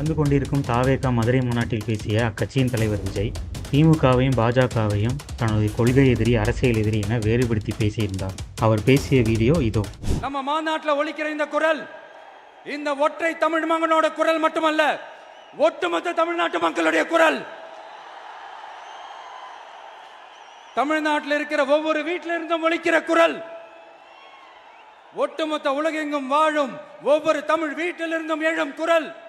நடந்து கொண்டிருக்கும் தாவேகா மதுரை மாநாட்டில் பேசிய அக்கட்சியின் தலைவர் விஜய் திமுகவையும் பாஜகவையும் தனது கொள்கை எதிரி அரசியல் எதிரி என வேறுபடுத்தி பேசியிருந்தார். அவர் பேசிய வீடியோ இதோ. நம்ம மாநாட்டில் ஒழிக்கிற இந்த குரல் இந்த ஒற்றை தமிழ் மகனோட குரல் மட்டுமல்ல ஒட்டுமொத்த தமிழ்நாட்டு மக்களுடைய குரல். தமிழ்நாட்டில் இருக்கிற ஒவ்வொரு வீட்டில இருந்தும் ஒழிக்கிற குரல். ஒட்டுமொத்த உலகெங்கும் வாழும் ஒவ்வொரு தமிழ் வீட்டிலிருந்தும் எழும் குரல்.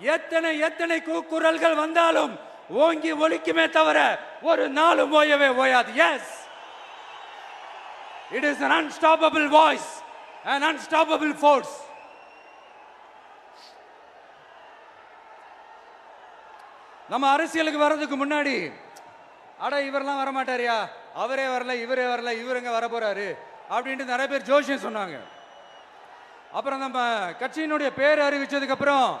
எத்தனை எத்தனை கூக்குரல்கள் வந்தாலும் ஓங்கி ஒலிக்குமே தவிர ஒரு நாளும் ஓயவே ஓயாது. Yes it is an unstoppable voice and unstoppable force நம்ம அரசியலுக்கு வர்றதுக்கு முன்னாடி அட இவரெல்லாம் வர மாட்டாரியா அவரே வரல இவரே வரல இவருங்க வர போறாரு அப்படின்ட்டு நிறைய பேர் ஜோஷியம் சொன்னாங்க. அப்புறம் நம்ம கட்சியினுடைய பேர் அறிவிச்சதுக்கு அப்புறம்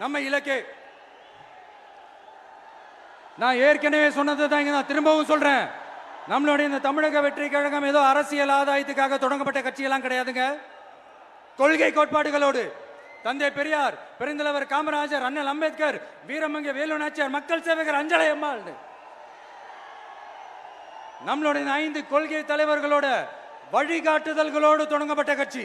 நம்ம இலக்கே. நான் ஏற்கனவே சொன்னது தான் இங்க நான் திரும்பவும் சொல்றேன். நம்மளுடைய இந்த தமிழக வெற்றி கழகம் ஏதோ அரசியல் ஆதாயத்துக்காக தொடங்கப்பட்ட கட்சியெல்லாம் கிடையாதுங்க. கொள்கை கோட்பாடுகளோடு தந்தை பெரியார் பெருந்தலைவர் காமராஜர் அண்ணல் அம்பேத்கர் வீரமங்க வேலு நாச்சியார் மக்கள் சேவகர் அஞ்சலை அம்மாள் நம்மளுடைய ஐந்து கொள்கை தலைவர்களோட வழிகாட்டுதல்களோடு தொடங்கப்பட்ட கட்சி.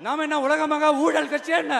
நாம என்ன உலகமாக ஊழல் கட்சி என்ன?